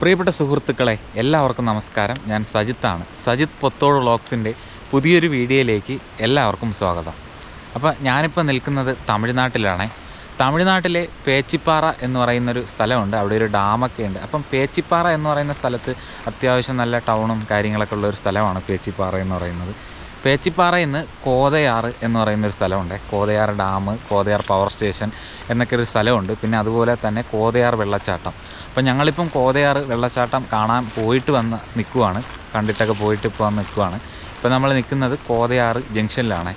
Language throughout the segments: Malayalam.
പ്രിയപ്പെട്ട സുഹൃത്തുക്കളെ എല്ലാവർക്കും നമസ്കാരം. ഞാൻ സജിത്താണ്. സജിത് പൊത്തോട് വ്ളോഗ്സിന്റെ പുതിയൊരു വീഡിയോയിലേക്ക് എല്ലാവർക്കും സ്വാഗതം. അപ്പോൾ ഞാനിപ്പോൾ നിൽക്കുന്നത് തമിഴ്നാട്ടിലാണ്. തമിഴ്നാട്ടിലെ പേച്ചിപ്പാറ എന്ന് പറയുന്നൊരു സ്ഥലമുണ്ട്. അവിടെ ഒരു ഡാമൊക്കെ ഉണ്ട്. അപ്പം പേച്ചിപ്പാറ എന്ന് പറയുന്ന സ്ഥലത്ത് അത്യാവശ്യം നല്ല ടൗണും കാര്യങ്ങളൊക്കെ ഉള്ള ഒരു സ്ഥലമാണ് പേച്ചിപ്പാറ എന്ന് പറയുന്നത്. പേച്ചിപ്പാറയിൽ നിന്ന് കോതയാറ് എന്ന് പറയുന്ന ഒരു സ്ഥലമുണ്ട്. Kodayar dam Kodayar power station എന്നൊക്കെ ഒരു സ്ഥലമുണ്ട്. പിന്നെ അതുപോലെ തന്നെ കോതയാർ വെള്ളച്ചാട്ടം. അപ്പം ഞങ്ങളിപ്പം കോതയാർ വെള്ളച്ചാട്ടം കാണാൻ പോയിട്ട് വന്ന് നിൽക്കുവാണ്. കണ്ടിട്ടൊക്കെ പോയിട്ട് ഇപ്പോൾ വന്ന് നിൽക്കുവാണ്. ഇപ്പം നമ്മൾ നിൽക്കുന്നത് കോതയാറ് ജംഗ്ഷനിലാണ്.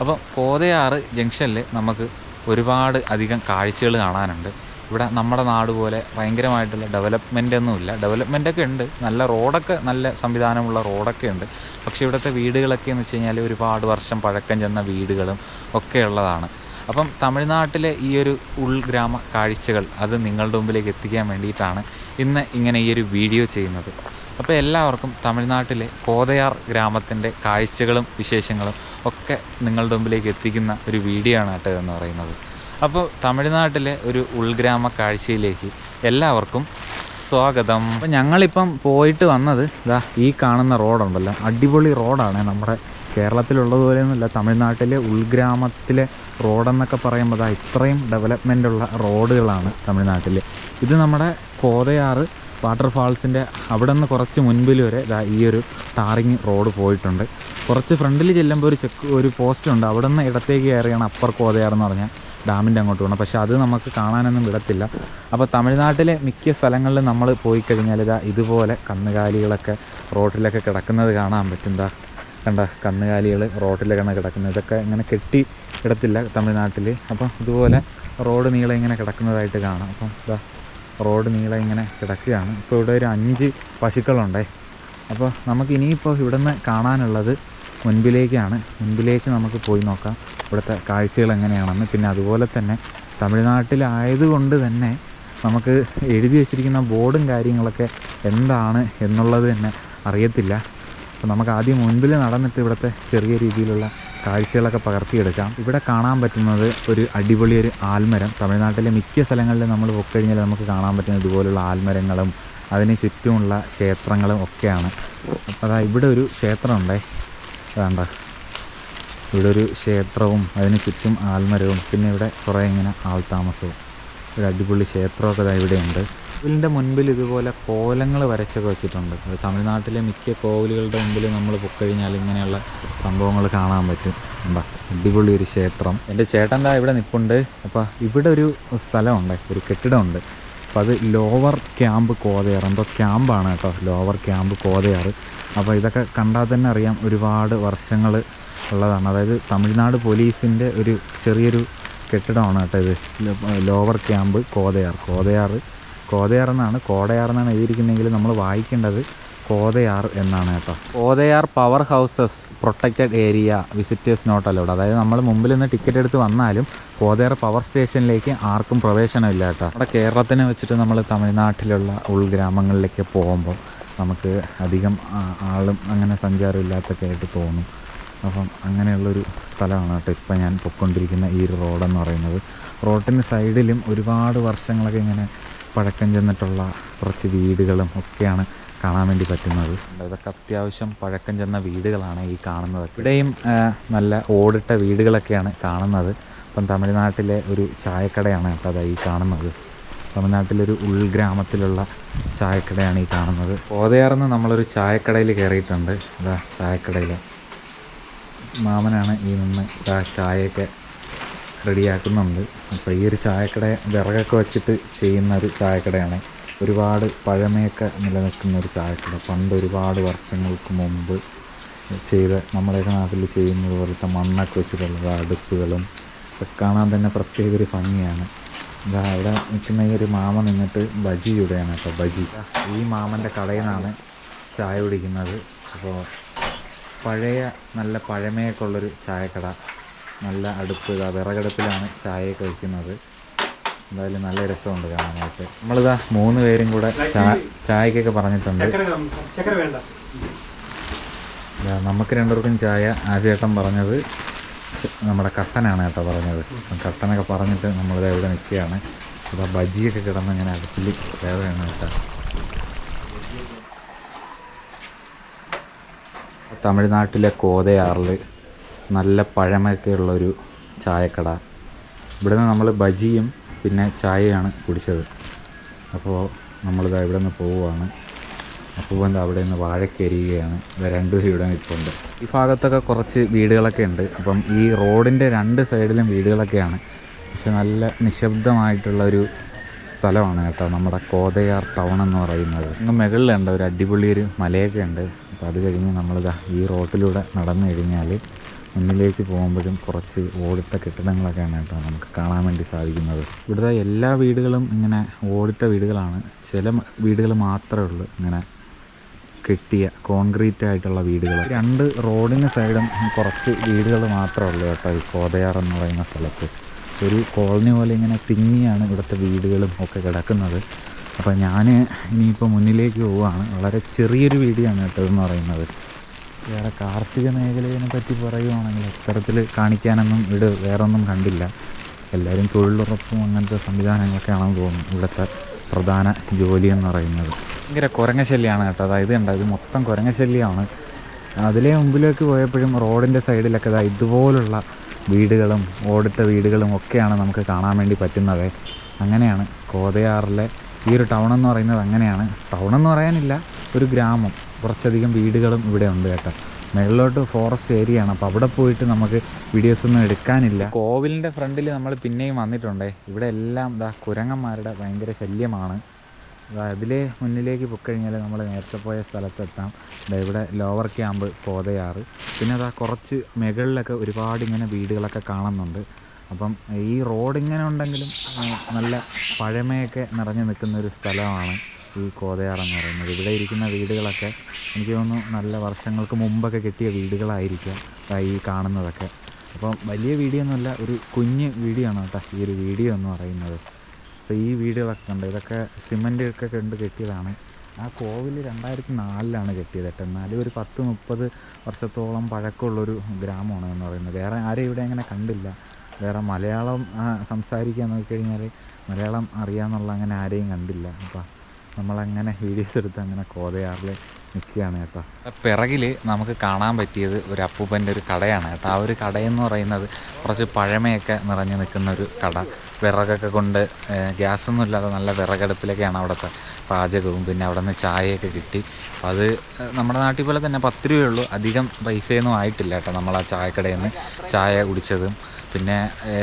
അപ്പം കോതയാറ് ജംഗ്ഷനിൽ നമുക്ക് ഒരുപാട് അധികം കാഴ്ചകൾ കാണാനുണ്ട്. ഇവിടെ നമ്മുടെ നാട് പോലെ ഭയങ്കരമായിട്ടുള്ള ഡെവലപ്മെന്റ് ഒന്നുമില്ല ഡെവലപ്മെന്റ് ഒക്കെ ഉണ്ട്. നല്ല റോഡൊക്കെ നല്ല സംവിധാനമുള്ള റോഡൊക്കെ ഉണ്ട്. പക്ഷേ ഇവിടുത്തെ വീടുകളൊക്കെ എന്ന് വെച്ച് കഴിഞ്ഞാൽ ഒരുപാട് വർഷം പഴക്കം ചെന്ന വീടുകളും ഒക്കെ ഉള്ളതാണ്. അപ്പം തമിഴ്നാട്ടിലെ ഈ ഒരു ഉൾഗ്രാമ കാഴ്ചകൾ അത് നിങ്ങളുടെ മുമ്പിലേക്ക് എത്തിക്കാൻ വേണ്ടിയിട്ടാണ് ഇന്ന് ഇങ്ങനെ ഈ ഒരു വീഡിയോ ചെയ്യുന്നത്. അപ്പോൾ എല്ലാവർക്കും തമിഴ്നാട്ടിലെ കോതയാർ ഗ്രാമത്തിന്റെ കാഴ്ചകളും വിശേഷങ്ങളും ഒക്കെ നിങ്ങളുടെ മുമ്പിലേക്ക് എത്തിക്കുന്ന ഒരു വീഡിയോ ആണ് കേട്ടോ എന്ന് പറയുന്നത്. അപ്പോൾ തമിഴ്നാട്ടിലെ ഒരു ഉൾഗ്രാമ കാഴ്ചയിലേക്ക് എല്ലാവർക്കും സ്വാഗതം. അപ്പം ഞങ്ങളിപ്പം പോയിട്ട് വന്നത് ഇതാ ഈ കാണുന്ന റോഡുണ്ടല്ലോ. അടിപൊളി റോഡാണ് നമ്മുടെ കേരളത്തിലുള്ളതുപോലെയൊന്നുമില്ല തമിഴ്നാട്ടിലെ ഉൾഗ്രാമത്തിലെ റോഡെന്നൊക്കെ പറയുമ്പോൾ അതാ ഇത്രയും ഡെവലപ്മെന്റ് ഉള്ള റോഡുകളാണ് തമിഴ്നാട്ടിൽ ഇത് നമ്മുടെ കോതയാറ് വാട്ടർഫാൾസിന്റെ അവിടെ നിന്ന് കുറച്ച് മുൻപിൽ വരെ ഇതാ ഈ ഒരു ടാറിങ് റോഡ് പോയിട്ടുണ്ട്. കുറച്ച് ഫ്രണ്ടിൽ ചെല്ലുമ്പോൾ ഒരു ചെക്ക് ഒരു പോസ്റ്റ് ഉണ്ട്. അവിടെ നിന്ന് ഇടത്തേക്ക് കയറിയാണ് അപ്പർ കോതയാർ എന്ന് പറഞ്ഞാൽ. ഡാമിന്റെ അങ്ങോട്ട് പോകണം. പക്ഷേ അത് നമുക്ക് കാണാനൊന്നും വിടത്തില്ല. അപ്പോൾ തമിഴ്നാട്ടിലെ മിക്ക സ്ഥലങ്ങളിലും നമ്മൾ പോയി കഴിഞ്ഞാൽ ഇതാ ഇതുപോലെ കന്നുകാലികളൊക്കെ റോഡിലൊക്കെ കിടക്കുന്നത് കാണാൻ പറ്റും. എന്താ കണ്ട കന്നുകാലികൾ റോഡിലൊക്കെയാണ് കിടക്കുന്നത്. ഇതൊക്കെ ഇങ്ങനെ കെട്ടി ഇടത്തില്ല തമിഴ്നാട്ടിൽ. അപ്പം ഇതുപോലെ റോഡ് നീളെ ഇങ്ങനെ കിടക്കുന്നതായിട്ട് കാണാം. അപ്പം ഇതാ റോഡ് നീളെ ഇങ്ങനെ കിടക്കുകയാണ്. ഇപ്പോൾ ഇവിടെ ഒരു അഞ്ച് പശുക്കളുണ്ടേ. അപ്പോൾ നമുക്ക് ഇനിയിപ്പോൾ ഇവിടുന്ന് കാണാനുള്ളത് മുൻപിലേക്കാണ് മുൻപിലേക്ക് നമുക്ക് പോയി നോക്കാം. ഇവിടുത്തെ കാഴ്ചകൾ എങ്ങനെയാണെന്ന്. പിന്നെ അതുപോലെ തന്നെ തമിഴ്നാട്ടിലായതുകൊണ്ട് തന്നെ നമുക്ക് എഴുതി വെച്ചിരിക്കുന്ന ബോർഡും കാര്യങ്ങളൊക്കെ എന്താണ് എന്നുള്ളത് തന്നെ അറിയത്തില്ല. അപ്പോൾ നമുക്ക് ആദ്യം മുൻപിൽ നടന്നിട്ട് ഇവിടുത്തെ ചെറിയ രീതിയിലുള്ള കാഴ്ചകളൊക്കെ പകർത്തിയെടുക്കാം. ഇവിടെ കാണാൻ പറ്റുന്നത് ഒരു അടിപൊളി ഒരു ആൽമരം. തമിഴ്നാട്ടിലെ മിക്ക സ്ഥലങ്ങളിലും നമ്മൾ പൊക്കഴിഞ്ഞാൽ നമുക്ക് കാണാൻ പറ്റുന്ന ഇതുപോലുള്ള ആൽമരങ്ങളും അതിന് ചുറ്റുമുള്ള ക്ഷേത്രങ്ങളും ഒക്കെയാണ്. അപ്പോൾ അതാ ഇവിടെ ഒരു ക്ഷേത്രമുണ്ടേ. വേണ്ട. ഇവിടെ ഒരു ക്ഷേത്രവും അതിന് ചുറ്റും ആൽമരവും. പിന്നെ ഇവിടെ കുറേ ഇങ്ങനെ ആൾ താമസവും. ഒരു അടിപൊളി ക്ഷേത്രമൊക്കെ ഇവിടെയുണ്ട്. കോവിലിന്റെ മുൻപിൽ ഇതുപോലെ കോലങ്ങൾ വരച്ചൊക്കെ വെച്ചിട്ടുണ്ട്. അത് തമിഴ്നാട്ടിലെ മിക്ക കോവിലുകളുടെ മുമ്പിൽ നമ്മൾ പൊക്കഴിഞ്ഞാൽ ഇങ്ങനെയുള്ള സംഭവങ്ങൾ കാണാൻ പറ്റും. എന്താ അടിപൊളി ഒരു ക്ഷേത്രം. എന്റെ ചേട്ടൻ ദാ ഇവിടെ നിൽപ്പുണ്ട് അപ്പോൾ ഇവിടെ ഒരു സ്ഥലമുണ്ട്. ഒരു കെട്ടിടമുണ്ട്. അപ്പോൾ അത് ലോവർ ക്യാമ്പ് കോതയാർ. എന്തോ ക്യാമ്പാണ് കേട്ടോ. Lower camp Kodayar. അപ്പോൾ ഇതൊക്കെ കണ്ടാൽ തന്നെ അറിയാം ഒരുപാട് വർഷങ്ങൾ ഉള്ളതാണ്. അതായത് തമിഴ്നാട് പോലീസിന്റെ ഒരു ചെറിയൊരു കെട്ടിടമാണ് കേട്ടോ ഇത് ലോവർ ക്യാമ്പ് കോതയാർ. കോതയാർ. കോതയാർ എന്നാണ് കോടയാർ എന്നാണ് എഴുതിയിരിക്കുന്നതെങ്കിൽ നമ്മൾ വായിക്കേണ്ടത് കോതയാർ എന്നാണ് കേട്ടോ. Kodayar power houses protected area visitors not allowed. അതായത് നമ്മൾ മുമ്പിൽ നിന്ന് ടിക്കറ്റ് എടുത്ത് വന്നാലും കോതയാർ പവർ സ്റ്റേഷനിലേക്ക് ആർക്കും പ്രവേശനമില്ല കേട്ടോ. നമ്മുടെ കേരളത്തിനെ വെച്ചിട്ട് നമ്മൾ തമിഴ്നാട്ടിലുള്ള ഉൾഗ്രാമങ്ങളിലേക്ക് പോകുമ്പോൾ നമുക്ക് അധികം ആളും അങ്ങനെ സഞ്ചാരമില്ലാത്തൊക്കെ ആയിട്ട് തോന്നും. അപ്പം അങ്ങനെയുള്ളൊരു സ്ഥലമാണ് കേട്ടോ ഇപ്പം ഞാൻ പൊയ്ക്കൊണ്ടിരിക്കുന്ന ഈ ഒരു റോഡെന്ന് പറയുന്നത്. റോഡിന് സൈഡിലും ഒരുപാട് വർഷങ്ങളൊക്കെ ഇങ്ങനെ പഴക്കം ചെന്നിട്ടുള്ള കുറച്ച് വീടുകളും ഒക്കെയാണ് കാണാൻ വേണ്ടി പറ്റുന്നത്. ഇതൊക്കെ അത്യാവശ്യം പഴക്കം ചെന്ന വീടുകളാണ് ഈ കാണുന്നത് ഇവിടെയും നല്ല ഓടിട്ട വീടുകളൊക്കെയാണ് കാണുന്നത്. ഇപ്പം തമിഴ്നാട്ടിലെ ഒരു ചായക്കടയാണ് കേട്ടോ അതാ ഈ കാണുന്നത്. തമിഴ്നാട്ടിലൊരു ഉൾഗ്രാമത്തിലുള്ള ചായക്കടയാണ് ഈ കാണുന്നത്. കോതയാർന്ന് നമ്മളൊരു ചായക്കടയിൽ കയറിയിട്ടുണ്ട്. ഇതാ ചായക്കടയിൽ. മാമനാണ് ഈ നിന്ന് ഇതാ ചായയൊക്കെ റെഡിയാക്കുന്നുണ്ട്. അപ്പോൾ ഈ ഒരു ചായക്കട വിറകൊക്കെ വെച്ചിട്ട് ചെയ്യുന്ന ഒരു ചായക്കടയാണ്. ഒരുപാട് പഴമയൊക്കെ നിലനിൽക്കുന്ന ഒരു ചായക്കട. പണ്ട് ഒരുപാട് വർഷങ്ങൾക്ക് മുമ്പ് ചെയ്ത നമ്മുടെയൊക്കെ നാട്ടിൽ ചെയ്യുന്നത് പോലത്തെ മണ്ണൊക്കെ വെച്ചിട്ടുള്ള അടുപ്പുകളും കാണാൻ തന്നെ പ്രത്യേക ഒരു ഭംഗിയാണ്. ഇതാ അവിടെ നിൽക്കുന്ന ഈ ഒരു മാമ നിന്നിട്ട് ബജി ചുടുകയാണ് കേട്ടോ ബജി. ഈ മാമന്റെ കടയിൽ നിന്നാണ് ചായ കുടിക്കുന്നത്. അപ്പോൾ പഴയ നല്ല പഴമയൊക്കെ ഉള്ളൊരു ചായക്കട. നല്ല അടുപ്പ് ഇതാ വിറകടുപ്പിലാണ് ചായയൊക്കെ വയ്ക്കുന്നത്. എന്തായാലും നല്ല രസമുണ്ട് കാണാനായിട്ട്. നമ്മളിതാ മൂന്ന് പേരും കൂടെ ചാ- ചായക്കൊക്കെ പറഞ്ഞിട്ടുണ്ട്. നമുക്ക് രണ്ടുപേർക്കും ചായ ആ ചേട്ടൻ പറഞ്ഞത്. നമ്മുടെ കട്ടനാണ് കേട്ടോ പറഞ്ഞത്. കട്ടനൊക്കെ പറഞ്ഞിട്ട് നമ്മളിത് എവിടെ നിൽക്കുകയാണ്. അപ്പോൾ ആ ബജിയൊക്കെ കിടന്ന് ഇങ്ങനെ അടുപ്പിൽ വേദനയാണ് കേട്ടോ. തമിഴ്നാട്ടിലെ കോതയാറിൽ നല്ല പഴമയൊക്കെ ഉള്ളൊരു ചായക്കട. ഇവിടുന്ന് നമ്മൾ ബജിയും പിന്നെ ചായയാണ് കുടിച്ചത്. അപ്പോൾ നമ്മളിതാ ഇവിടെ നിന്ന് പോവുകയാണ്. എന്താ അവിടെ നിന്ന് വാഴക്കരിയുകയാണ് രണ്ടുപേരും ഇവിടെ നിൽപ്പുണ്ട് ഈ ഭാഗത്തൊക്കെ കുറച്ച് വീടുകളൊക്കെ ഉണ്ട്. അപ്പം ഈ റോഡിന്റെ രണ്ട് സൈഡിലും വീടുകളൊക്കെയാണ്. പക്ഷെ നല്ല നിശബ്ദമായിട്ടുള്ള ഒരു സ്ഥലമാണ് കേട്ടോ നമ്മുടെ കോതയാർ ടൗൺ എന്ന് പറയുന്നത്. ഇന്ന് മുകളിലുണ്ട്. ഒരു അടിപൊളി ഒരു മലയൊക്കെ ഉണ്ട്. അപ്പോൾ അത് കഴിഞ്ഞ് നമ്മളിതാ ഈ റോട്ടിലൂടെ നടന്നു കഴിഞ്ഞാൽ മുന്നിലേക്ക് പോകുമ്പോഴും കുറച്ച് ഓടിട്ട കെട്ടിടങ്ങളൊക്കെയാണ് കേട്ടോ നമുക്ക് കാണാൻ വേണ്ടി സാധിക്കുന്നത്. ഇവിടുത്തെ എല്ലാ വീടുകളും ഇങ്ങനെ ഓടിട്ട വീടുകളാണ്. ചില വീടുകൾ മാത്രമേ ഉള്ളൂ ഇങ്ങനെ കെട്ടിയ കോൺക്രീറ്റ് ആയിട്ടുള്ള വീടുകൾ രണ്ട് റോഡിന് സൈഡും കുറച്ച് വീടുകൾ മാത്രമേ ഉള്ളൂ കേട്ടോ ഈ കോതയാർ എന്ന് പറയുന്ന സ്ഥലത്ത്. ഒരു കോളനി പോലെ ഇങ്ങനെ തിങ്ങിയാണ് ഇവിടുത്തെ വീടുകളും ഒക്കെ കിടക്കുന്നത്. അപ്പോൾ ഞാൻ ഇനിയിപ്പോൾ മുന്നിലേക്ക് പോവുകയാണ് വളരെ ചെറിയൊരു വീടിയാണ് കേട്ടോ എന്ന് പറയുന്നത്. വേറെ കാർഷിക മേഖലയെ പറ്റി പറയുവാണെങ്കിൽ ഇത്തരത്തിൽ കാണിക്കാനൊന്നും ഇവിടെ വേറൊന്നും കണ്ടില്ല. എല്ലാവരും തൊഴിലുറപ്പും അങ്ങനത്തെ സംവിധാനങ്ങളൊക്കെയാണെന്ന് തോന്നുന്നു ഇവിടുത്തെ പ്രധാന ജോലി എന്ന് പറയുന്നത്. ഭയങ്കര കുരങ്ങ ശല്യമാണ് കേട്ടോ. അതായത് കണ്ടോ ഇത് മൊത്തം കുരങ്ങ ശല്യമാണ് അതിലെ മുമ്പിലേക്ക് പോയപ്പോഴും റോഡിന്റെ സൈഡിലൊക്കെ ഇതാ ഇതുപോലുള്ള വീടുകളും ഓടിട്ട വീടുകളും ഒക്കെയാണ് നമുക്ക് കാണാൻ വേണ്ടി പറ്റുന്നത്. അങ്ങനെയാണ് കോതയാറിലെ ഈ ഒരു ടൗൺ എന്ന് പറയുന്നത് അങ്ങനെയാണ്. ടൗൺ എന്ന് പറയാനില്ല ഒരു ഗ്രാമം. കുറച്ചധികം വീടുകളും ഇവിടെ ഉണ്ട് കേട്ടോ. മുകളിലോട്ട് ഫോറസ്റ്റ് ഏരിയ ആണ്. അപ്പോൾ അവിടെ പോയിട്ട് നമുക്ക് വീഡിയോസ് ഒന്നും എടുക്കാനില്ല. കോവിലിന്റെ ഫ്രണ്ടിൽ നമ്മൾ പിന്നെയും വന്നിട്ടുണ്ടേ. ഇവിടെ എല്ലാം ഇതാ കുരങ്ങന്മാരുടെ ഭയങ്കര ശല്യമാണ്. ദാ ഇതിലെ മുന്നിലേക്ക് പൊക്കഴിഞ്ഞാൽ നമ്മൾ നേരത്തെ പോയ സ്ഥലത്തെത്താം ഇവിടെ ലോവർ ക്യാമ്പ് കോതയാറ്. പിന്നെ അതാ കുറച്ച് മുകളിലൊക്കെ ഒരുപാട് ഇങ്ങനെ വീടുകളൊക്കെ കാണുന്നുണ്ട്. അപ്പം ഈ റോഡ് ഇങ്ങനെ ഉണ്ടെങ്കിലും നല്ല പഴമയൊക്കെ നിറഞ്ഞു നിൽക്കുന്ന ഒരു സ്ഥലമാണ്. ഈ കോതയാർ എന്ന് പറയുന്നത്. ഇവിടെ ഇരിക്കുന്ന വീടുകളൊക്കെ എനിക്ക് തോന്നുന്നു നല്ല വർഷങ്ങൾക്ക് മുമ്പൊക്കെ കിട്ടിയ വീടുകളായിരിക്കാം ഈ കാണുന്നതൊക്കെ. അപ്പം വലിയ വീഡിയോ ഒന്നുമല്ല ഒരു കുഞ്ഞ് വീഡിയോ ആണ് കേട്ടോ ഈ ഒരു വീഡിയോ എന്ന് പറയുന്നത്. അപ്പോൾ ഈ വീടുകളൊക്കെ ഉണ്ട് ഇതൊക്കെ സിമന്റ് ഒക്കെ കണ്ട് കെട്ടിയതാണ്. ആ കോവിൽ രണ്ടായിരത്തി നാലിലാണ് കെട്ടിയത് കേട്ടോ. എന്നാലും ഒരു പത്ത് മുപ്പത് വർഷത്തോളം പഴക്കമുള്ളൊരു ഗ്രാമമാണ് എന്ന് പറയുന്നത്. വേറെ ആരും ഇവിടെ അങ്ങനെ കണ്ടില്ല. വേറെ മലയാളം സംസാരിക്കാൻ നോക്കിക്കഴിഞ്ഞാൽ മലയാളം അറിയാമെന്നുള്ള അങ്ങനെ ആരെയും കണ്ടില്ല. അപ്പോൾ നമ്മളങ്ങനെ വീഡിയോസ് എടുത്ത് അങ്ങനെ കോതയാറിൽ നിൽക്കുകയാണ് കേട്ടോ. പിറകിൽ നമുക്ക് കാണാൻ പറ്റിയത് ഒരു അപ്പൂപ്പന്റെ ഒരു കടയാണ് കേട്ടോ. ആ ഒരു കടയെന്ന് പറയുന്നത് കുറച്ച് പഴമയൊക്കെ നിറഞ്ഞു നിൽക്കുന്ന ഒരു കട. വിറകൊക്കെ കൊണ്ട് ഗ്യാസൊന്നും ഇല്ലാതെ നല്ല വിറകടുപ്പിലൊക്കെയാണ് അവിടുത്തെ പാചകവും. പിന്നെ അവിടെ നിന്ന് ചായയൊക്കെ കിട്ടി. അത് നമ്മുടെ നാട്ടിൽ പോലെ തന്നെ പത്ത് രൂപയേ ഉള്ളൂ അധികം പൈസയൊന്നും ആയിട്ടില്ല കേട്ടോ നമ്മൾ ആ ചായക്കടയിൽ നിന്ന് ചായ കുടിച്ചതും. പിന്നെ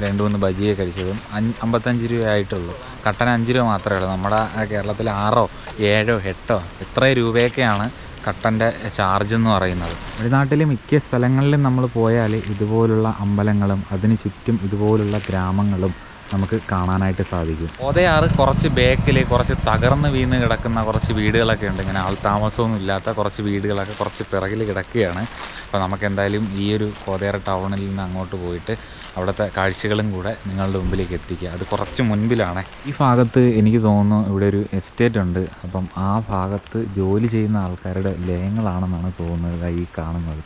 രണ്ട് മൂന്ന് ബജിയെ കഴിച്ചതും. അഞ്ച് അമ്പത്തഞ്ച് രൂപ ആയിട്ടുള്ളൂ. കട്ടൻ അഞ്ച് രൂപ മാത്രമേ ഉള്ളൂ. നമ്മുടെ കേരളത്തിൽ ആറോ ഏഴോ എട്ടോ എത്ര രൂപയൊക്കെയാണ് കട്ടന്റെ ചാർജ് എന്ന് പറയുന്നത്. തമിഴ്നാട്ടിലെ മിക്ക സ്ഥലങ്ങളിലും നമ്മൾ പോയാൽ ഇതുപോലുള്ള അമ്പലങ്ങളും അതിന് ചുറ്റും ഇതുപോലുള്ള ഗ്രാമങ്ങളും നമുക്ക് കാണാനായിട്ട് സാധിക്കും. ഓതയാറ് കുറച്ച് ബേക്കിൽ കുറച്ച് തകർന്ന് വീണ് കിടക്കുന്ന കുറച്ച് വീടുകളൊക്കെ ഉണ്ട്. ഇങ്ങനെ ആൾ താമസമൊന്നും ഇല്ലാത്ത കുറച്ച് വീടുകളൊക്കെ കുറച്ച് പിറകിൽ കിടക്കുകയാണ്. അപ്പോൾ നമുക്ക് എന്തായാലും ഈ ഒരു കോതയാറ് ടൗണിൽ നിന്ന് അങ്ങോട്ട് പോയിട്ട് അവിടുത്തെ കാഴ്ചകളും കൂടെ നിങ്ങളുടെ മുമ്പിലേക്ക് എത്തിക്കുക. അത് കുറച്ച് മുൻപിലാണ്. ഈ ഭാഗത്ത് എനിക്ക് തോന്നുന്നു ഇവിടെ ഒരു എസ്റ്റേറ്റ് ഉണ്ട്. അപ്പം ആ ഭാഗത്ത് ജോലി ചെയ്യുന്ന ആൾക്കാരുടെ ലയങ്ങളാണെന്നാണ് തോന്നുന്നത് ഈ കാണുന്നത്.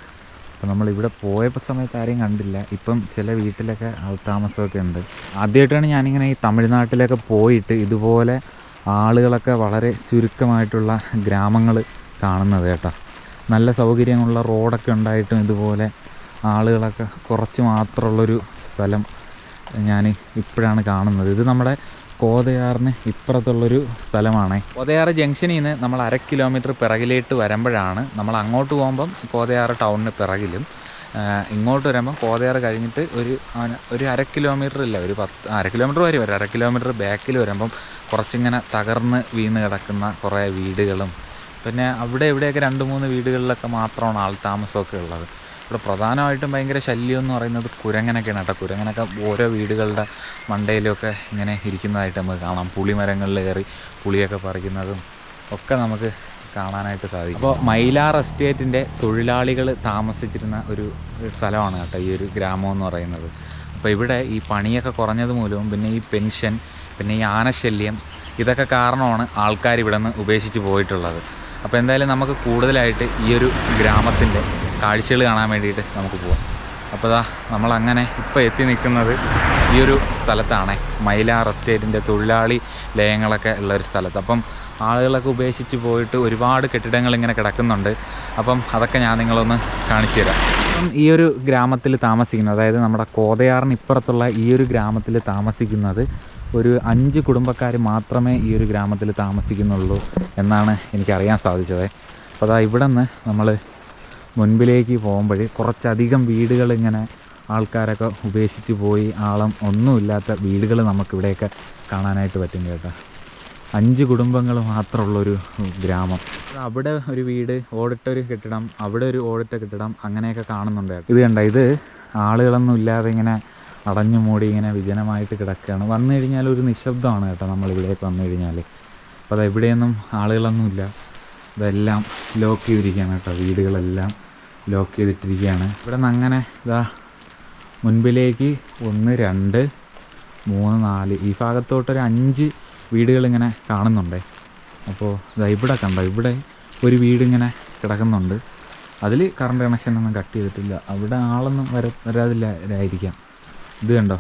അപ്പം നമ്മൾ ഇവിടെ പോയപ്പോൾ സമയത്ത് ആരെയും കണ്ടില്ല. ഇപ്പം ചില വീട്ടിലൊക്കെ ആൾത്താമസമൊക്കെ ഉണ്ട്. ആദ്യമായിട്ടാണ് ഞാനിങ്ങനെ ഈ തമിഴ്നാട്ടിലൊക്കെ പോയിട്ട് ഇതുപോലെ ആളുകളൊക്കെ വളരെ ചുരുക്കമായിട്ടുള്ള ഗ്രാമങ്ങൾ കാണുന്നത് കേട്ടോ. നല്ല സൗകര്യങ്ങളുള്ള റോഡൊക്കെ ഉണ്ടായിട്ടും ഇതുപോലെ ആളുകളൊക്കെ കുറച്ച് മാത്രമുള്ളൊരു സ്ഥലം ഞാൻ ഇപ്പോഴാണ് കാണുന്നത്. ഇത് നമ്മുടെ കോതയാറിന് ഇപ്പുറത്തുള്ളൊരു സ്ഥലമാണ്. കോതയാറ് ജംഗ്ഷനിൽ നിന്ന് നമ്മൾ അര കിലോമീറ്റർ പിറകിലേക്ക് വരുമ്പോഴാണ് നമ്മൾ അങ്ങോട്ട് പോകുമ്പം കോതയാറ് ടൗണിന് പിറകിലും ഇങ്ങോട്ട് വരുമ്പം കോതയാറ് കഴിഞ്ഞിട്ട് ഒരു ഒരു അര കിലോമീറ്റർ ഇല്ല ഒരു പത്ത് അര കിലോമീറ്റർ വരെ വരും. അര കിലോമീറ്റർ ബാക്കിൽ വരുമ്പം കുറച്ചിങ്ങനെ തകർന്ന് വീണ് കിടക്കുന്ന കുറേ വീടുകളും പിന്നെ അവിടെ ഇവിടെയൊക്കെ രണ്ട് മൂന്ന് വീടുകളിലൊക്കെ മാത്രമാണ് ആൾ താമസമൊക്കെ ഉള്ളത്. ഇവിടെ പ്രധാനമായിട്ടും ഭയങ്കര ശല്യം എന്ന് പറയുന്നത് കുരങ്ങനൊക്കെയാണ് കേട്ടോ. കുരങ്ങനൊക്കെ ഓരോ വീടുകളുടെ മണ്ടയിലൊക്കെ ഇങ്ങനെ ഇരിക്കുന്നതായിട്ട് നമുക്ക് കാണാം. പുളിമരങ്ങളിൽ കയറി പുളിയൊക്കെ പറിക്കുന്നതും ഒക്കെ നമുക്ക് കാണാനായിട്ട് സാധിക്കും. അപ്പോൾ മൈലാർ എസ്റ്റേറ്റിന്റെ തൊഴിലാളികൾ താമസിച്ചിരുന്ന ഒരു സ്ഥലമാണ് കേട്ടോ ഈ ഒരു ഗ്രാമം എന്ന് പറയുന്നത്. അപ്പോൾ ഇവിടെ ഈ പണിയൊക്കെ കുറഞ്ഞത് മൂലവും പിന്നെ ഈ പെൻഷൻ പിന്നെ ഈ ആനശല്യം ഇതൊക്കെ കാരണമാണ് ആൾക്കാർ ഇവിടെ നിന്ന് ഉപേക്ഷിച്ച് പോയിട്ടുള്ളത്. അപ്പോൾ എന്തായാലും നമുക്ക് കൂടുതലായിട്ട് ഈ ഒരു ഗ്രാമത്തിന്റെ കാഴ്ചകൾ കാണാൻ വേണ്ടിയിട്ട് നമുക്ക് പോവാം. അപ്പോൾ ദാ നമ്മളങ്ങനെ ഇപ്പോൾ എത്തി നിൽക്കുന്നത് ഈ ഒരു സ്ഥലത്താണ്. മൈലാർ എസ്റ്റേറ്റിന്റെ തൊഴിലാളി ലയങ്ങളൊക്കെ ഉള്ളൊരു സ്ഥലത്ത്. അപ്പം ആളുകളൊക്കെ ഉപേക്ഷിച്ച് പോയിട്ട് ഒരുപാട് കെട്ടിടങ്ങൾ ഇങ്ങനെ കിടക്കുന്നുണ്ട്. അപ്പം അതൊക്കെ ഞാൻ നിങ്ങളൊന്ന് കാണിച്ചു തരാം. അപ്പം ഈ ഒരു ഗ്രാമത്തിൽ താമസിക്കുന്നത് അതായത് നമ്മുടെ കോതയാറിന് ഇപ്പുറത്തുള്ള ഈ ഒരു ഗ്രാമത്തിൽ താമസിക്കുന്നത് ഒരു അഞ്ച് കുടുംബക്കാർ മാത്രമേ ഈ ഒരു ഗ്രാമത്തിൽ താമസിക്കുന്നുള്ളൂ എന്നാണ് എനിക്കറിയാൻ സാധിച്ചത്. അപ്പോൾ അതാ ഇവിടെ നിന്ന് നമ്മൾ മുൻപിലേക്ക് പോകുമ്പോൾ കുറച്ചധികം വീടുകൾ ഇങ്ങനെ ആൾക്കാരൊക്കെ ഉപേക്ഷിച്ച് പോയി ആളം ഒന്നുമില്ലാത്ത വീടുകൾ നമുക്കിവിടെയൊക്കെ കാണാനായിട്ട് പറ്റും കേട്ടോ. അഞ്ച് കുടുംബങ്ങൾ മാത്രമുള്ളൊരു ഗ്രാമം. അവിടെ ഒരു വീട് ഓടിട്ട ഒരു കെട്ടിടം അവിടെ ഒരു ഓടിട്ട കെട്ടിടം അങ്ങനെയൊക്കെ കാണുന്നുണ്ട് ഇത് കണ്ട ഇത് ആളുകളൊന്നും ഇല്ലാതെ ഇങ്ങനെ അടഞ്ഞു മൂടി ഇങ്ങനെ വിജനമായിട്ട് കിടക്കുകയാണ്. വന്നു കഴിഞ്ഞാൽ ഒരു നിശബ്ദമാണ് കേട്ടോ നമ്മൾ ഇവിടേക്ക് വന്നു കഴിഞ്ഞാൽ അപ്പോൾ അത് എവിടെയൊന്നും ആളുകളൊന്നുമില്ല. ഇതെല്ലാം ലോക്ക് ചെയ്തിരിക്കുകയാണ് കേട്ടോ വീടുകളെല്ലാം. ലോക്ക് ചെയ്തിട്ടിരിക്കുകയാണ്. ഇവിടെ നിന്ന് അങ്ങനെ ഇതാ മുൻപിലേക്ക് ഒന്ന് രണ്ട് മൂന്ന് നാല് ഈ ഭാഗത്തോട്ടൊരു അഞ്ച് വീടുകൾ ഇങ്ങനെ കാണുന്നുണ്ടേ. അപ്പോൾ ഇതാ ഇവിടെ കണ്ടോ ഇവിടെ ഒരു വീടിങ്ങനെ കിടക്കുന്നുണ്ട്. അതിൽ കറണ്ട് കണക്ഷനൊന്നും കട്ട് ചെയ്തിട്ടില്ല. അവിടെ ആളൊന്നും വര വരാതില്ലായിരിക്കാം ഇത് കണ്ടോ?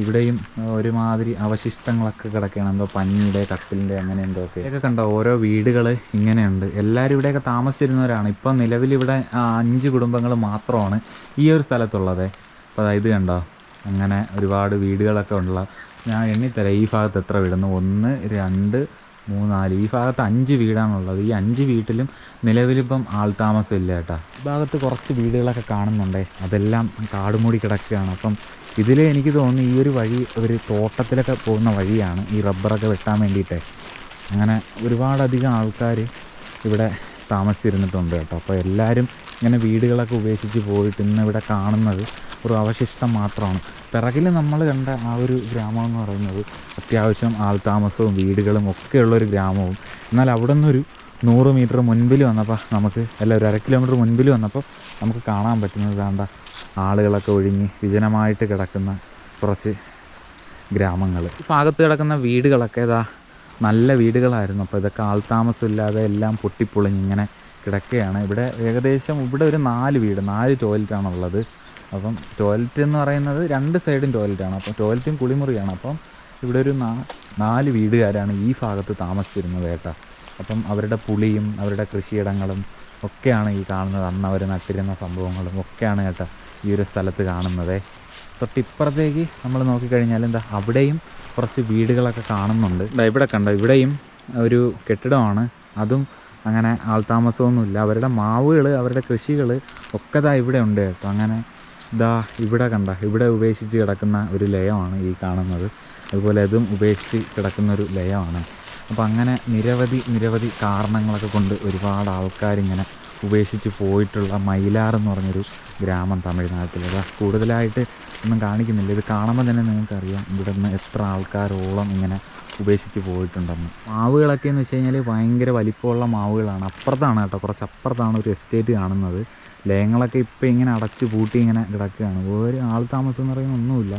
ഇവിടെയും ഒരുമാതിരി അവശിഷ്ടങ്ങളൊക്കെ കിടക്കുകയാണ് എന്തോ പഞ്ഞിയുടെ കട്ടിലിന്റെ അങ്ങനെ എന്തോ ഒക്കെ. ഇതൊക്കെ കണ്ടോ? ഓരോ വീടുകൾ ഇങ്ങനെയുണ്ട്. എല്ലാവരും ഇവിടെയൊക്കെ താമസിച്ചിരുന്നവരാണ്. ഇപ്പം നിലവിൽ ഇവിടെ അഞ്ച് കുടുംബങ്ങൾ മാത്രമാണ് ഈ ഒരു സ്ഥലത്തുള്ളത്. അപ്പോൾ അതായത് കണ്ടോ? അങ്ങനെ ഒരുപാട് വീടുകളൊക്കെ ഉള്ള ഞാൻ എണ്ണിത്തരാം. ഈ ഭാഗത്ത് എത്ര വീടുന്നു ഒന്ന് രണ്ട് മൂന്ന് നാല് ഈ ഭാഗത്ത് അഞ്ച് വീടാണുള്ളത്. ഈ അഞ്ച് വീട്ടിലും നിലവിലിപ്പം ആൾതാമസം ഇല്ല കേട്ടോ. ഈ ഭാഗത്ത് കുറച്ച് വീടുകളൊക്കെ കാണുന്നുണ്ടേ. അതെല്ലാം കാടുമൂടി കിടക്കുകയാണ്. അപ്പം ഇതിൽ എനിക്ക് തോന്നുന്നു ഈ ഒരു വഴി ഒരു തോട്ടത്തിലൊക്കെ പോകുന്ന വഴിയാണ് ഈ റബ്ബറൊക്കെ വെട്ടാൻ വേണ്ടിയിട്ട്. അങ്ങനെ ഒരുപാടധികം ആൾക്കാർ ഇവിടെ താമസിച്ചിരുന്നിട്ടുണ്ട് കേട്ടോ. അപ്പോൾ എല്ലാവരും ഇങ്ങനെ വീടുകളൊക്കെ ഉപേക്ഷിച്ച് പോയിട്ട് ഇന്ന് ഇവിടെ കാണുന്നത് ഒരു അവശിഷ്ടം മാത്രമാണ്. പിറകിൽ നമ്മൾ കണ്ട ആ ഒരു ഗ്രാമം എന്ന് പറയുന്നത് അത്യാവശ്യം ആൾതാമസവും വീടുകളും ഒക്കെയുള്ളൊരു ഗ്രാമവും. എന്നാൽ അവിടെ നിന്നൊരു നൂറ് മീറ്റർ മുൻപിൽ വന്നപ്പോൾ നമുക്ക് അല്ല ഒരു അര കിലോമീറ്റർ മുൻപിൽ വന്നപ്പോൾ നമുക്ക് കാണാൻ പറ്റുന്നത് വേണ്ട ആളുകളൊക്കെ ഒഴിഞ്ഞ് വിജനമായിട്ട് കിടക്കുന്ന കുറച്ച് ഗ്രാമങ്ങൾ. ഈ ഭാഗത്ത് കിടക്കുന്ന വീടുകളൊക്കെ ഇതാ നല്ല വീടുകളായിരുന്നു. അപ്പോൾ ഇതൊക്കെ ആൾതാമസം ഇല്ലാതെ എല്ലാം പൊട്ടിപ്പൊളിഞ്ഞ് ഇങ്ങനെ കിടക്കുകയാണ്. ഇവിടെ ഏകദേശം ഇവിടെ ഒരു നാല് വീട് നാല് ടോയ്ലറ്റാണുള്ളത്. അപ്പം ടോയ്ലറ്റ് എന്ന് പറയുന്നത് രണ്ട് സൈഡും ടോയ്ലറ്റാണ്. അപ്പം ടോയ്ലറ്റും കുളിമുറിയാണ്. അപ്പം ഇവിടെ ഒരു നാല് വീടുകാരാണ് ഈ ഭാഗത്ത് താമസിച്ചിരുന്നത് കേട്ടോ. അപ്പം അവരുടെ പുളിയും അവരുടെ കൃഷിയിടങ്ങളും ഒക്കെയാണ് ഈ കാണുന്നത്. അന്ന് അവർ നട്ടിരുന്ന സംഭവങ്ങളും ഒക്കെയാണ് കേട്ടോ. ഈ ഒരു സ്ഥലത്ത് കാണുന്നത്. തൊട്ടിപ്പുറത്തേക്ക് നമ്മൾ നോക്കിക്കഴിഞ്ഞാൽ എന്താ അവിടെയും കുറച്ച് വീടുകളൊക്കെ കാണുന്നുണ്ട്. ദാ ഇവിടെ കണ്ടോ ഇവിടെയും ഒരു കെട്ടിടമാണ്. അതും അങ്ങനെ ആൾതാമസമൊന്നുമില്ല. അവരുടെ മാവുകൾ അവരുടെ കൃഷികൾ ഒക്കെ ദാ ഇവിടെ ഉണ്ട് കേട്ടോ. അങ്ങനെ ഇതാ ഇവിടെ കണ്ട ഇവിടെ ഉപേക്ഷിച്ച് കിടക്കുന്ന ഒരു ലയമാണ് ഈ കാണുന്നത്. അതുപോലെ അതും ഉപേക്ഷിച്ച് കിടക്കുന്ന ഒരു ലയമാണ്. അപ്പോൾ അങ്ങനെ നിരവധി നിരവധി കാരണങ്ങളൊക്കെ കൊണ്ട് ഒരുപാട് ആൾക്കാരിങ്ങനെ ഉപേക്ഷിച്ച് പോയിട്ടുള്ള മൈലാർ എന്ന് പറഞ്ഞൊരു ഗ്രാമം തമിഴ്നാട്ടിൽ അതാ കൂടുതലായിട്ട് ഒന്നും കാണിക്കുന്നില്ല. ഇത് കാണുമ്പോൾ തന്നെ നിങ്ങൾക്കറിയാം ഇവിടെ നിന്ന് എത്ര ആൾക്കാരോളം ഇങ്ങനെ ഉപേക്ഷിച്ച് പോയിട്ടുണ്ടെന്ന്. മാവുകളൊക്കെ എന്ന് വെച്ച് കഴിഞ്ഞാൽ ഭയങ്കര വലിപ്പമുള്ള മാവുകളാണ്. അപ്പുറത്താണ് കേട്ടോ കുറച്ച് അപ്പുറത്താണ് ഒരു എസ്റ്റേറ്റ് കാണുന്നത്. ലയങ്ങളൊക്കെ ഇപ്പോൾ ഇങ്ങനെ അടച്ച് പൂട്ടി ഇങ്ങനെ കിടക്കുകയാണ്. ഒരു ആൾ താമസം എന്ന് പറയുന്ന ഒന്നുമില്ല.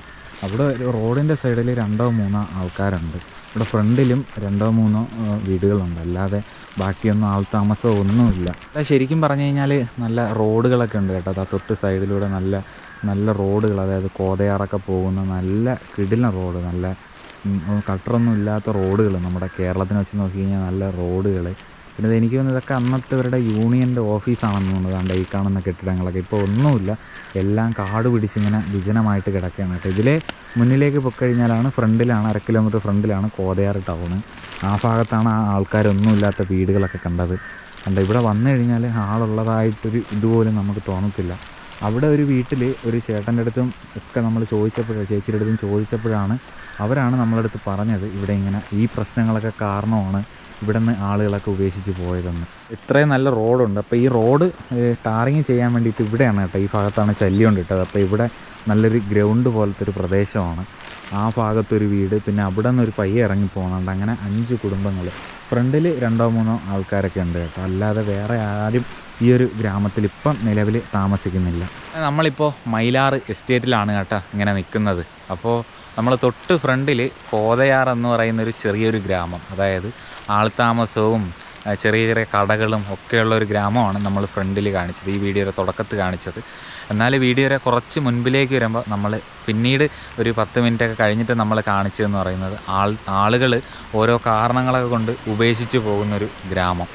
അവിടെ റോഡിന്റെ സൈഡിൽ രണ്ടോ മൂന്നോ ആൾക്കാരുണ്ട്. ഇവിടെ ഫ്രണ്ടിലും രണ്ടോ മൂന്നോ വീടുകളുണ്ട്. അല്ലാതെ ബാക്കിയൊന്നും ആൾ താമസമോ ഒന്നുമില്ല ശരിക്കും പറഞ്ഞു കഴിഞ്ഞാൽ നല്ല റോഡുകളൊക്കെ ഉണ്ട് കേട്ടോ. അതാ തൊട്ട് സൈഡിലൂടെ നല്ല നല്ല റോഡുകൾ അതായത് കോതയാറൊക്കെ പോകുന്ന നല്ല കിടിലൻ റോഡ് നല്ല കട്ടറൊന്നും ഇല്ലാത്ത റോഡുകൾ നമ്മുടെ കേരളത്തിനെ വെച്ച് നോക്കി കഴിഞ്ഞാൽ നല്ല റോഡുകൾ. പിന്നെ എനിക്ക് തോന്നുന്നു ഇതൊക്കെ അന്നത്തെ ഇവരുടെ യൂണിയന്റെ ഓഫീസാണെന്ന് തോന്നുന്നത് കണ്ട ഈ കാണുന്ന കെട്ടിടങ്ങളൊക്കെ. ഇപ്പോൾ ഒന്നുമില്ല. എല്ലാം കാട് പിടിച്ചിങ്ങനെ വിജനമായിട്ട് കിടക്കുകയാണ് കേട്ടോ. ഇതിലെ മുന്നിലേക്ക് പൊക്കഴിഞ്ഞാലാണ് ഫ്രണ്ടിലാണ് അര കിലോമീറ്റർ ഫ്രണ്ടിലാണ് കോതയാറ് ടൗണ്. ആ ഭാഗത്താണ് ആ ആൾക്കാരൊന്നും ഇല്ലാത്ത വീടുകളൊക്കെ കണ്ടത്. കണ്ട ഇവിടെ വന്നു കഴിഞ്ഞാൽ ആളുള്ളതായിട്ടൊരു ഇതുപോലും നമുക്ക് തോന്നത്തില്ല. അവിടെ ഒരു വീട്ടിൽ ഒരു ചേട്ടന്റെ അടുത്തും ഒക്കെ നമ്മൾ ചോദിച്ചപ്പോഴാണ് ചേച്ചിയുടെ അടുത്തും ചോദിച്ചപ്പോഴാണ് അവരാണ് നമ്മളടുത്ത് പറഞ്ഞത് ഇവിടെ ഇങ്ങനെ ഈ പ്രശ്നങ്ങളൊക്കെ കാരണമാണ്. ഇവിടെ നിന്ന് ആളുകളൊക്കെ ഉപേക്ഷിച്ച് പോയതെന്ന്. ഇത്രയും നല്ല റോഡുണ്ട്. അപ്പോൾ ഈ റോഡ് ടാറിങ് ചെയ്യാൻ വേണ്ടിയിട്ട് ഇവിടെയാണ് കേട്ടോ. ഈ ഭാഗത്താണ് ശല്യം അപ്പോൾ ഇവിടെ നല്ലൊരു ഗ്രൗണ്ട് പോലത്തെ ഒരു പ്രദേശമാണ്. ആ ഭാഗത്തൊരു വീട് പിന്നെ അവിടെ നിന്ന് ഒരു പയ്യെ ഇറങ്ങി പോകുന്നുണ്ട്. അങ്ങനെ അഞ്ച് കുടുംബങ്ങൾ. ഫ്രണ്ടിൽ രണ്ടോ മൂന്നോ ആൾക്കാരൊക്കെ ഉണ്ട് കേട്ടോ. അല്ലാതെ വേറെ ആരും ഈ ഒരു ഗ്രാമത്തിൽ ഇപ്പം നിലവിൽ താമസിക്കുന്നില്ല. നമ്മളിപ്പോൾ മൈലാറ് എസ്റ്റേറ്റിലാണ് കേട്ടോ ഇങ്ങനെ നിൽക്കുന്നത്. അപ്പോൾ നമ്മൾ തൊട്ട് ഫ്രണ്ടിൽ കോതയാർ എന്ന് പറയുന്നൊരു ചെറിയൊരു ഗ്രാമം. അതായത് ആൾതാമസവും താമസവും ചെറിയ ചെറിയ കടകളും ഒക്കെയുള്ള ഒരു ഗ്രാമമാണ് നമ്മൾ ഫ്രണ്ടിൽ കാണിച്ചത് ഈ വീഡിയോയുടെ തുടക്കത്ത് കാണിച്ചത്. എന്നാൽ വീഡിയോയുടെ കുറച്ച് മുൻപിലേക്ക് വരുമ്പോൾ നമ്മൾ പിന്നീട് ഒരു പത്ത് മിനിറ്റൊക്കെ കഴിഞ്ഞിട്ട് നമ്മൾ കാണിച്ചതെന്ന് പറയുന്നത് ആൾ ആളുകൾ ഓരോ കാരണങ്ങളൊക്കെ കൊണ്ട് ഉപേക്ഷിച്ച് പോകുന്നൊരു ഗ്രാമം.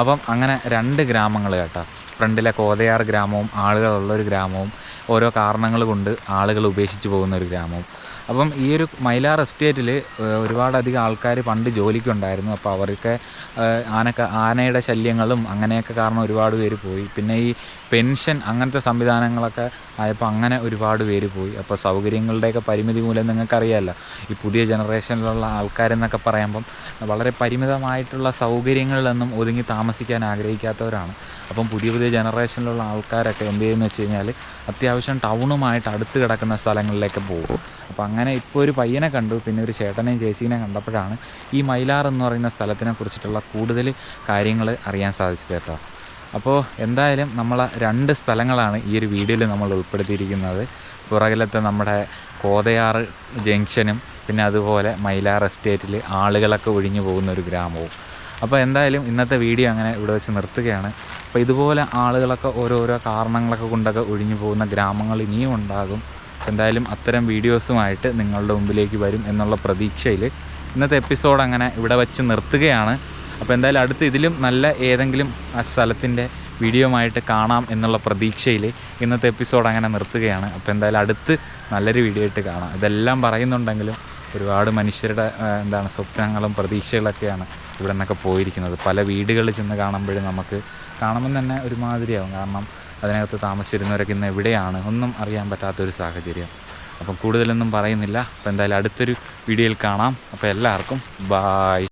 അപ്പം അങ്ങനെ രണ്ട് ഗ്രാമങ്ങൾ കേട്ടോ. ഫ്രണ്ടിലെ കോതയാർ ഗ്രാമവും ആളുകളുള്ളൊരു ഗ്രാമവും ഓരോ കാരണങ്ങൾ കൊണ്ട് ആളുകൾ ഉപേക്ഷിച്ച് പോകുന്ന ഒരു ഗ്രാമവും. അപ്പം ഈ ഒരു മൈലാർ എസ്റ്റേറ്റിൽ ഒരുപാടധികം ആൾക്കാർ പണ്ട് ജോലിക്കുണ്ടായിരുന്നു. അപ്പോൾ അവർക്ക് ആനക്ക ആനയുടെ ശല്യങ്ങളും അങ്ങനെയൊക്കെ കാരണം ഒരുപാട് പേര് പോയി. പിന്നെ ഈ പെൻഷൻ അങ്ങനത്തെ സംവിധാനങ്ങളൊക്കെ ആയപ്പോൾ അങ്ങനെ ഒരുപാട് പേര് പോയി. അപ്പോൾ സൗകര്യങ്ങളുടെയൊക്കെ പരിമിതി മൂലം നിങ്ങൾക്കറിയാമല്ലോ ഈ പുതിയ ജനറേഷനിലുള്ള ആൾക്കാരെന്നൊക്കെ പറയുമ്പം വളരെ പരിമിതമായിട്ടുള്ള സൗകര്യങ്ങളിലൊന്നും ഒതുങ്ങി താമസിക്കാൻ ആഗ്രഹിക്കാത്തവരാണ്. അപ്പം പുതിയ പുതിയ ജനറേഷനിലുള്ള ആൾക്കാരൊക്കെ എന്ത് ചെയ്യുമെന്ന് വെച്ച് കഴിഞ്ഞാൽ അത്യാവശ്യം ടൗണുമായിട്ട് അടുത്ത് കിടക്കുന്ന സ്ഥലങ്ങളിലേക്ക് പോകും. അപ്പോൾ അങ്ങനെ ഇപ്പോൾ ഒരു പയ്യനെ കണ്ടു പിന്നെ ഒരു ചേട്ടനെയും ചേച്ചീനെ കണ്ടപ്പോഴാണ് ഈ മൈലാർ എന്ന് പറയുന്ന സ്ഥലത്തിനെ കുറിച്ചിട്ടുള്ള കൂടുതൽ കാര്യങ്ങൾ അറിയാൻ സാധിച്ചത് കേട്ടോ. അപ്പോൾ എന്തായാലും നമ്മൾ രണ്ട് സ്ഥലങ്ങളാണ് ഈ ഒരു വീഡിയോയിൽ നമ്മൾ ഉൾപ്പെടുത്തിയിരിക്കുന്നത്. പുറകിലത്തെ നമ്മുടെ കോതയാറ് ജംഗ്ഷനും പിന്നെ അതുപോലെ മൈലാർ എസ്റ്റേറ്റിൽ ആളുകളൊക്കെ ഒഴിഞ്ഞു പോകുന്ന ഒരു ഗ്രാമവും. അപ്പോൾ എന്തായാലും ഇന്നത്തെ വീഡിയോ അങ്ങനെ ഇവിടെ വെച്ച് നിർത്തുകയാണ്. അപ്പോൾ ഇതുപോലെ ആളുകളൊക്കെ ഓരോരോ കാരണങ്ങളൊക്കെ കൊണ്ടൊക്കെ ഒഴിഞ്ഞു പോകുന്ന ഗ്രാമങ്ങൾ ഇനിയും ഉണ്ടാകും. എന്തായാലും അത്തരം വീഡിയോസുമായിട്ട് നിങ്ങളുടെ മുമ്പിലേക്ക് വരും എന്നുള്ള പ്രതീക്ഷയിൽ ഇന്നത്തെ എപ്പിസോഡ് അങ്ങനെ ഇവിടെ വെച്ച് നിർത്തുകയാണ്. അപ്പോൾ എന്തായാലും അടുത്ത് ഇതിലും നല്ല ഏതെങ്കിലും ആ സ്ഥലത്തിന്റെ വീഡിയോ ആയിട്ട് കാണാം എന്നുള്ള പ്രതീക്ഷയിൽ ഇന്നത്തെ എപ്പിസോഡ് അങ്ങനെ നിർത്തുകയാണ്. അപ്പോൾ എന്തായാലും അടുത്ത് നല്ലൊരു വീഡിയോ ആയിട്ട് കാണാം. ഇതെല്ലാം പറയുന്നുണ്ടെങ്കിലും ഒരുപാട് മനുഷ്യരുടെ എന്താണ് സ്വപ്നങ്ങളും പ്രതീക്ഷകളൊക്കെയാണ് ഇവിടെ നിന്നൊക്കെ പോയിരിക്കുന്നത്. പല വീടുകളിൽ ചെന്ന് കാണുമ്പോഴും നമുക്ക് കാണുമ്പം തന്നെ ഒരുമാതിരിയാവും. കാരണം അതിനകത്ത് താമസിച്ചിരുന്നവരൊക്കെ ഇന്ന് എവിടെയാണ്? ഒന്നും അറിയാൻ പറ്റാത്തൊരു സാഹചര്യം. അപ്പം കൂടുതലൊന്നും പറയുന്നില്ല. അപ്പോൾ എന്തായാലും അടുത്തൊരു വീഡിയോയിൽ കാണാം. അപ്പോൾ എല്ലാവർക്കും ബായ്